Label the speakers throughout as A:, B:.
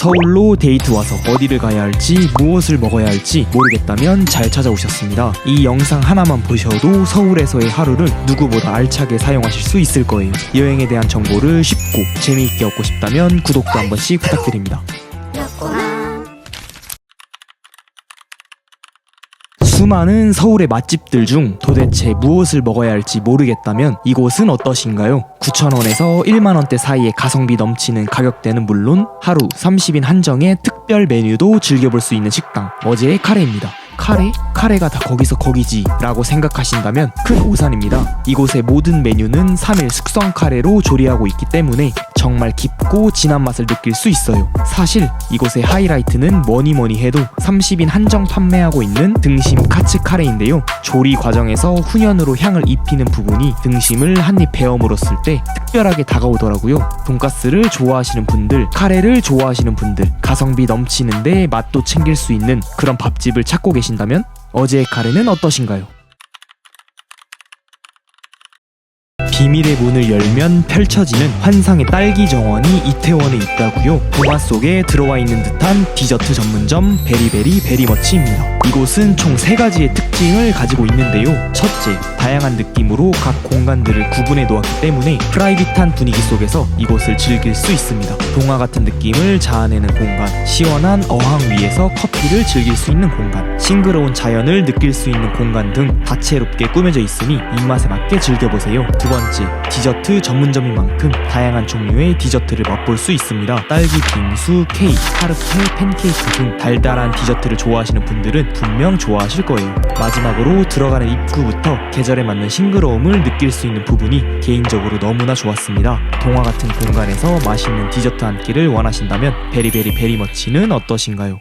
A: 서울로 데이트 와서 어디를 가야 할지 무엇을 먹어야 할지 모르겠다면 잘 찾아오셨습니다. 이 영상 하나만 보셔도 서울에서의 하루를 누구보다 알차게 사용하실 수 있을 거예요. 여행에 대한 정보를 쉽고 재미있게 얻고 싶다면 구독도 한 번씩 부탁드립니다. 수많은 서울의 맛집들 중 도대체 무엇을 먹어야 할지 모르겠다면 이곳은 어떠신가요? 9,000원에서 1만원대 사이의 가성비 넘치는 가격대는 물론 하루 30인 한정의 특별 메뉴도 즐겨볼 수 있는 식당 어제의 카레입니다. 카레? 카레가 다 거기서 거기지 라고 생각하신다면 큰 오산입니다. 이곳의 모든 메뉴는 3일 숙성 카레로 조리하고 있기 때문에 정말 깊고 진한 맛을 느낄 수 있어요. 사실 이곳의 하이라이트는 뭐니 뭐니 해도 30인 한정 판매하고 있는 등심 카츠 카레인데요. 조리 과정에서 훈연으로 향을 입히는 부분이 등심을 한입 베어 물었을 때 특별하게 다가오더라고요. 돈가스를 좋아하시는 분들, 카레를 좋아하시는 분들, 가성비 넘치는데 맛도 챙길 수 있는 그런 밥집을 찾고 계신다면 어제의 카레는 어떠신가요? 비밀의 문을 열면 펼쳐지는 환상의 딸기 정원이 이태원에 있다고요. 동화 속에 들어와 있는 듯한 디저트 전문점 베리베리 베리머치입니다. 이곳은 총 세 가지의 특징을 가지고 있는데요. 첫째, 다양한 느낌으로 각 공간들을 구분해 놓았기 때문에 프라이빗한 분위기 속에서 이곳을 즐길 수 있습니다. 동화 같은 느낌을 자아내는 공간, 시원한 어항 위에서 커피를 즐길 수 있는 공간, 싱그러운 자연을 느낄 수 있는 공간 등 다채롭게 꾸며져 있으니 입맛에 맞게 즐겨보세요. 두 번째, 디저트 전문점인 만큼 다양한 종류의 디저트를 맛볼 수 있습니다. 딸기 빙수, 케이크, 타르트, 팬케이크 등 달달한 디저트를 좋아하시는 분들은 분명 좋아하실 거예요. 마지막으로 들어가는 입구부터 계절에 맞는 싱그러움을 느낄 수 있는 부분이 개인적으로 너무나 좋았습니다. 동화 같은 공간에서 맛있는 디저트 한 끼를 원하신다면 베리베리 베리머치는 어떠신가요?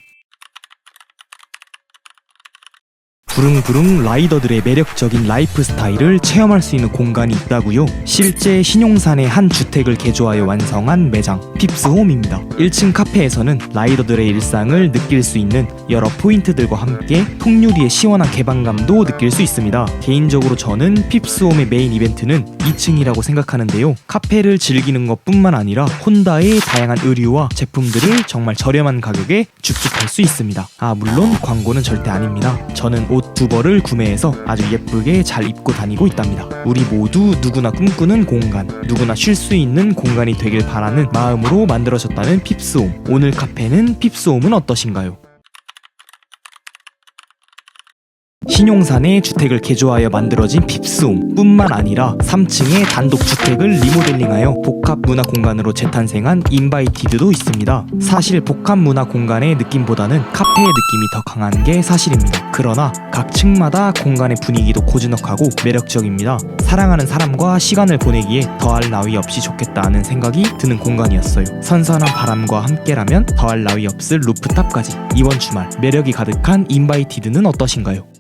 A: 부릉부릉 라이더들의 매력적인 라이프 스타일을 체험할 수 있는 공간이 있다고요. 실제 신용산의 한 주택을 개조하여 완성한 매장 핍스홈입니다. 1층 카페에서는 라이더들의 일상을 느낄 수 있는 여러 포인트들과 함께 통유리의 시원한 개방감도 느낄 수 있습니다. 개인적으로 저는 핍스홈의 메인 이벤트는 2층이라고 생각하는데요. 카페를 즐기는 것뿐만 아니라 혼다의 다양한 의류와 제품들을 정말 저렴한 가격에 줍줍할 수 있습니다. 아 물론 광고는 절대 아닙니다. 저는 옷두 벌을 구매해서 아주 예쁘게 잘 입고 다니고 있답니다. 우리 모두 누구나 꿈꾸는 공간, 누구나 쉴 수 있는 공간이 되길 바라는 마음으로 만들어졌다는 핍스홈. 오늘 카페는 핍스홈은 어떠신가요? 신용산의 주택을 개조하여 만들어진 핍스홈 뿐만 아니라 3층의 단독 주택을 리모델링하여 복합 문화 공간으로 재탄생한 인바이티드도 있습니다. 사실 복합 문화 공간의 느낌보다는 카페의 느낌이 더 강한 게 사실입니다. 그러나 각 층마다 공간의 분위기도 고즈넉하고 매력적입니다. 사랑하는 사람과 시간을 보내기에 더할 나위 없이 좋겠다 하는 생각이 드는 공간이었어요. 선선한 바람과 함께라면 더할 나위 없을 루프탑까지 이번 주말 매력이 가득한 인바이티드는 어떠신가요?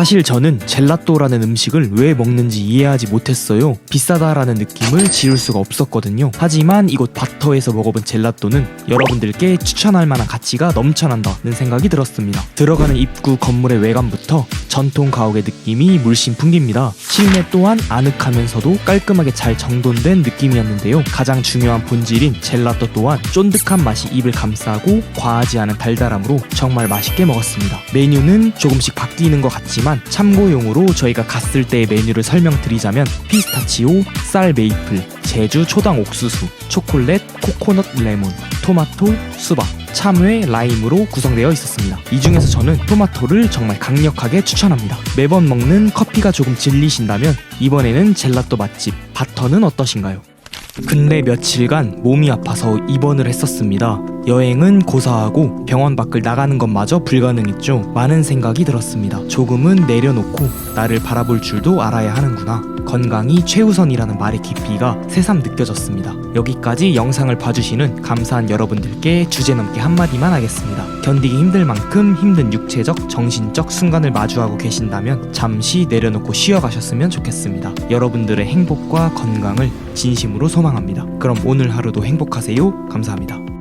A: 사실 저는 젤라또라는 음식을 왜 먹는지 이해하지 못했어요. 비싸다라는 느낌을 지울 수가 없었거든요. 하지만 이곳 바터에서 먹어본 젤라또는 여러분들께 추천할 만한 가치가 넘쳐난다는 생각이 들었습니다. 들어가는 입구 건물의 외관부터 전통 가옥의 느낌이 물씬 풍깁니다. 실내 또한 아늑하면서도 깔끔하게 잘 정돈된 느낌이었는데요. 가장 중요한 본질인 젤라또 또한 쫀득한 맛이 입을 감싸고 과하지 않은 달달함으로 정말 맛있게 먹었습니다. 메뉴는 조금씩 바뀌는 것 같지만 참고용으로 저희가 갔을 때의 메뉴를 설명드리자면 피스타치오, 쌀 메이플, 제주 초당 옥수수, 초콜릿, 코코넛 레몬, 토마토, 수박, 참외, 라임으로 구성되어 있었습니다. 이 중에서 저는 토마토를 정말 강력하게 추천합니다. 매번 먹는 커피가 조금 질리신다면 이번에는 젤라또 맛집 바터는 어떠신가요? 근래 며칠간 몸이 아파서 입원을 했었습니다. 여행은 고사하고 병원 밖을 나가는 것마저 불가능했죠. 많은 생각이 들었습니다. 조금은 내려놓고 나를 바라볼 줄도 알아야 하는구나. 건강이 최우선이라는 말의 깊이가 새삼 느껴졌습니다. 여기까지 영상을 봐주시는 감사한 여러분들께 주제 넘게 한마디만 하겠습니다. 견디기 힘들 만큼 힘든 육체적, 정신적 순간을 마주하고 계신다면 잠시 내려놓고 쉬어가셨으면 좋겠습니다. 여러분들의 행복과 건강을 진심으로 소망합니다. 그럼 오늘 하루도 행복하세요. 감사합니다.